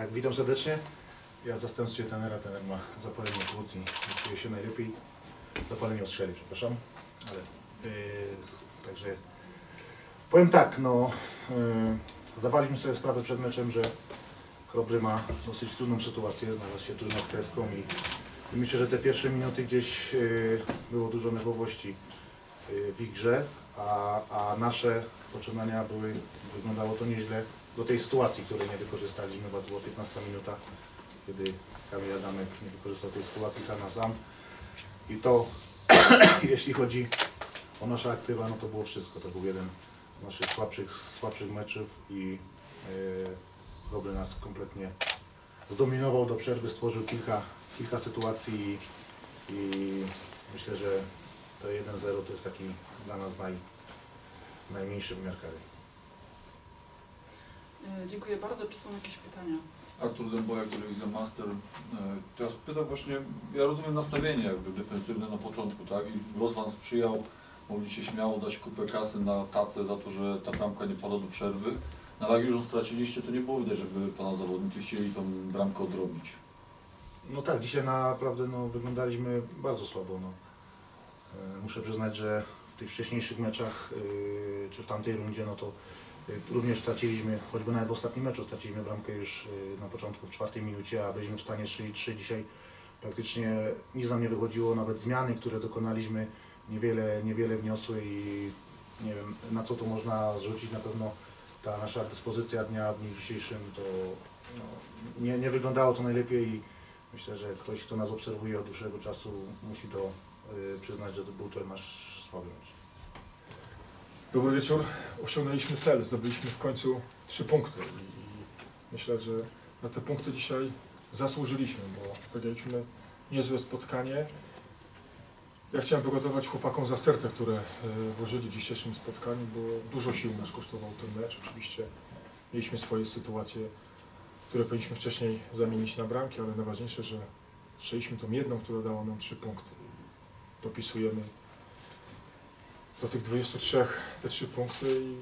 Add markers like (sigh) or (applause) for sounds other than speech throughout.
Tak, witam serdecznie. Ja w zastępstwie tenera, tener ma zapalenie płuc i czuje się najlepiej. Zapalenie ostrzeli, przepraszam. Ale, yy, także powiem tak, no yy, zdawaliśmy sobie sprawę przed meczem, że Chrobry ma dosyć trudną sytuację, znalazł się trudną kreską i, i myślę, że te pierwsze minuty gdzieś yy, było dużo nerwowości w ich grze, a, a nasze poczynania były, wyglądało to nieźle do tej sytuacji, której nie wykorzystaliśmy, bo to była 15 minuta, kiedy Kamil Adamek nie wykorzystał tej sytuacji sam na sam. I to, (coughs) jeśli chodzi o nasze aktywa, no to było wszystko. To był jeden z naszych słabszych, słabszych meczów i yy, Dobry nas kompletnie zdominował do przerwy, stworzył kilka, kilka sytuacji i, i myślę, że to 1-0 to jest taki dla nas naj, najmniejszy wymiar kary. E, Dziękuję bardzo. Czy są jakieś pytania? Artur Dębojak, Telewizja Master. E, Teraz pytam właśnie, ja rozumiem nastawienie jakby defensywne na początku, tak? I los Wam sprzyjał, mogliście śmiało dać kupę kasy na tacę za to, że ta bramka nie pada do przerwy. Na jak już ją straciliście, to nie było widać, żeby Pana zawodnicy chcieli tą bramkę odrobić. No tak, dzisiaj naprawdę no, wyglądaliśmy bardzo słabo. No. E, Muszę przyznać, że w tych wcześniejszych meczach, yy, czy w tamtej rundzie, no to yy, również straciliśmy, choćby nawet w ostatnim meczu straciliśmy bramkę już na początku w czwartej minucie, a byliśmy w stanie strzelić trzy dzisiaj. Praktycznie nic nam nie wychodziło, nawet zmiany, które dokonaliśmy, niewiele, niewiele wniosły i nie wiem na co to można zrzucić. Na pewno ta nasza dyspozycja dnia w dniu dzisiejszym to no, nie, nie wyglądało to najlepiej i Myślę, że ktoś, kto nas obserwuje od dłuższego czasu, musi to przyznać, że to był to nasz słaby mecz. Dobry wieczór. Osiągnęliśmy cel, zdobyliśmy w końcu trzy punkty i myślę, że na te punkty dzisiaj zasłużyliśmy, bo powiedzieliśmy niezłe spotkanie. Ja chciałem pogotować chłopakom za serce, które e, włożyli w dzisiejszym spotkaniu, bo dużo sił nas kosztował ten mecz. Oczywiście mieliśmy swoje sytuacje, które powinniśmy wcześniej zamienić na bramki, ale najważniejsze, że strzeliśmy tą jedną, która dała nam trzy punkty. Dopisujemy do tych 23 te trzy punkty i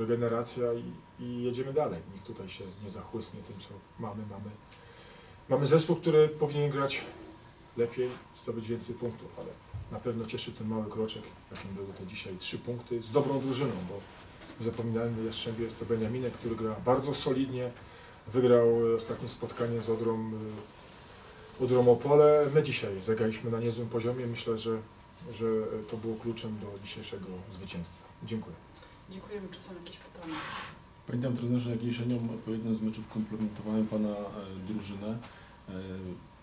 regeneracja i, i jedziemy dalej. Nikt tutaj się nie zachłysnie tym, co mamy. Mamy, mamy zespół, który powinien grać lepiej, zdobyć więcej punktów, ale na pewno cieszy ten mały kroczek, jakim były te dzisiaj trzy punkty z dobrą drużyną, bo zapominajmy, Jastrzębie jest to Beniaminek, który gra bardzo solidnie, wygrał ostatnie spotkanie z Odrą, e, Odrą Opole. My dzisiaj zagraliśmy na niezłym poziomie. Myślę, że, że to było kluczem do dzisiejszego zwycięstwa. Dziękuję. Dziękujemy. Czy są jakieś pytania? Pamiętam trenerze, jak jesienią po jednym z meczów komplementowałem Pana e, drużynę. E,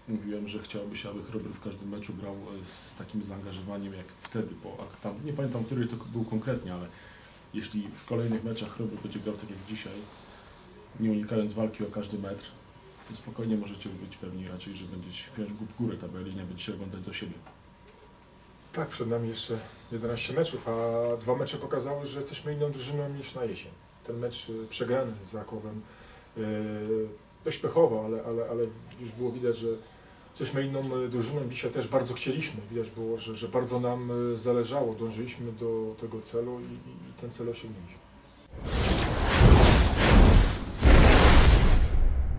mówiłem, że chciałby się, aby Chrobry w każdym meczu grał e, z takim zaangażowaniem jak wtedy, bo a tam, nie pamiętam, który to był konkretnie, ale jeśli w kolejnych meczach Chrobry będzie grał tak jak dzisiaj, nie unikając walki o każdy metr, to spokojnie możecie być pewni raczej, że będziecie wpiąć w górę tabeli, nie będziecie oglądać za siebie. Tak, przed nami jeszcze 11 meczów, a dwa mecze pokazały, że jesteśmy inną drużyną niż na jesień. Ten mecz y, przegrany z Rakowem, yy, dość pechowo, ale, ale, ale już było widać, że jesteśmy inną y, drużyną. Dzisiaj też bardzo chcieliśmy, widać było, że, że bardzo nam zależało, dążyliśmy do tego celu i- i ten cel osiągnęliśmy.